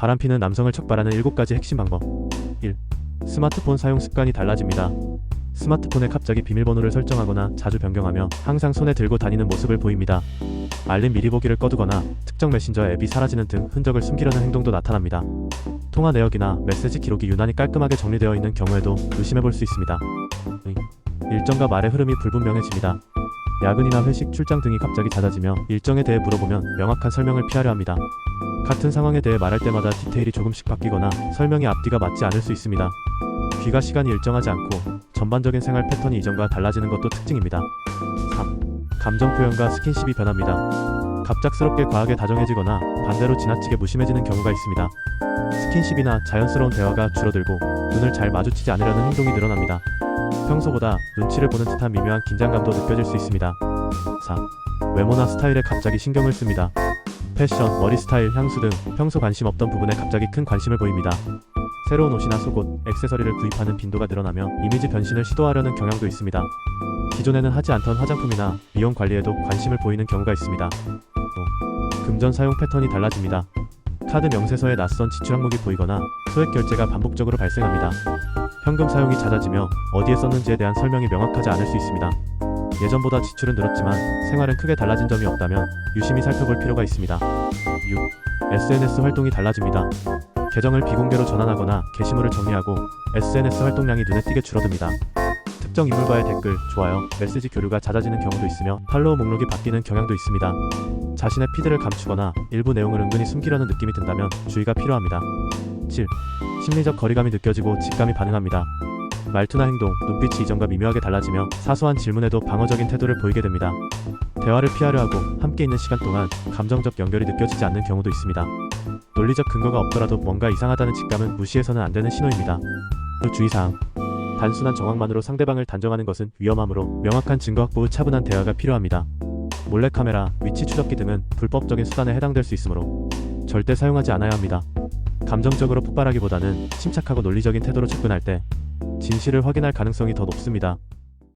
바람피는 남성을 척발하는 7가지 핵심 방법 1. 스마트폰 사용 습관이 달라집니다. 스마트폰에 갑자기 비밀번호를 설정하거나 자주 변경하며 항상 손에 들고 다니는 모습을 보입니다. 알림 미리 보기를 꺼두거나 특정 메신저 앱이 사라지는 등 흔적을 숨기려는 행동도 나타납니다. 통화 내역이나 메시지 기록이 유난히 깔끔하게 정리되어 있는 경우에도 의심해 볼 수 있습니다. 의, 일정과 말의 흐름이 불분명해집니다. 야근이나 회식, 출장 등이 갑자기 잦아지며 일정에 대해 물어보면 명확한 설명을 피하려 합니다. 같은 상황에 대해 말할 때마다 디테일이 조금씩 바뀌거나 설명의 앞뒤가 맞지 않을 수 있습니다. 귀가 시간이 일정하지 않고 전반적인 생활 패턴이 이전과 달라지는 것도 특징입니다. 3. 감정 표현과 스킨십이 변합니다. 갑작스럽게 과하게 다정해지거나 반대로 지나치게 무심해지는 경우가 있습니다. 스킨십이나 자연스러운 대화가 줄어들고 눈을 잘 마주치지 않으려는 행동이 늘어납니다. 평소보다 눈치를 보는 듯한 미묘한 긴장감도 느껴질 수 있습니다. 4. 외모나 스타일에 갑자기 신경을 씁니다. 패션, 머리 스타일, 향수 등 평소 관심 없던 부분에 갑자기 큰 관심을 보입니다. 새로운 옷이나 속옷, 액세서리를 구입하는 빈도가 늘어나며 이미지 변신을 시도하려는 경향도 있습니다. 기존에는 하지 않던 화장품이나 미용 관리에도 관심을 보이는 경우가 있습니다. 5. 금전 사용 패턴이 달라집니다. 카드 명세서에 낯선 지출 항목이 보이거나 소액 결제가 반복적으로 발생합니다. 현금 사용이 잦아지며 어디에 썼는지에 대한 설명이 명확하지 않을 수 있습니다. 예전보다 지출은 늘었지만 생활은 크게 달라진 점이 없다면 유심히 살펴볼 필요가 있습니다. 6. SNS 활동이 달라집니다. 계정을 비공개로 전환하거나 게시물을 정리하고 SNS 활동량이 눈에 띄게 줄어듭니다. 특정 인물과의 댓글, 좋아요, 메시지 교류가 잦아지는 경우도 있으며 팔로우 목록이 바뀌는 경향도 있습니다. 자신의 피드를 감추거나 일부 내용을 은근히 숨기려는 느낌이 든다면 주의가 필요합니다. 7. 심리적 거리감이 느껴지고 직감이 반응합니다. 말투나 행동, 눈빛이 이전과 미묘하게 달라지며 사소한 질문에도 방어적인 태도를 보이게 됩니다. 대화를 피하려 하고 함께 있는 시간 동안 감정적 연결이 느껴지지 않는 경우도 있습니다. 논리적 근거가 없더라도 뭔가 이상하다는 직감은 무시해서는 안 되는 신호입니다. 그 주의사항 단순한 정황만으로 상대방을 단정하는 것은 위험하므로 명확한 증거 확보 후 차분한 대화가 필요합니다. 몰래카메라, 위치 추적기 등은 불법적인 수단에 해당될 수 있으므로 절대 사용하지 않아야 합니다. 감정적으로 폭발하기보다는 침착하고 논리적인 태도로 접근할 때 진실을 확인할 가능성이 더 높습니다.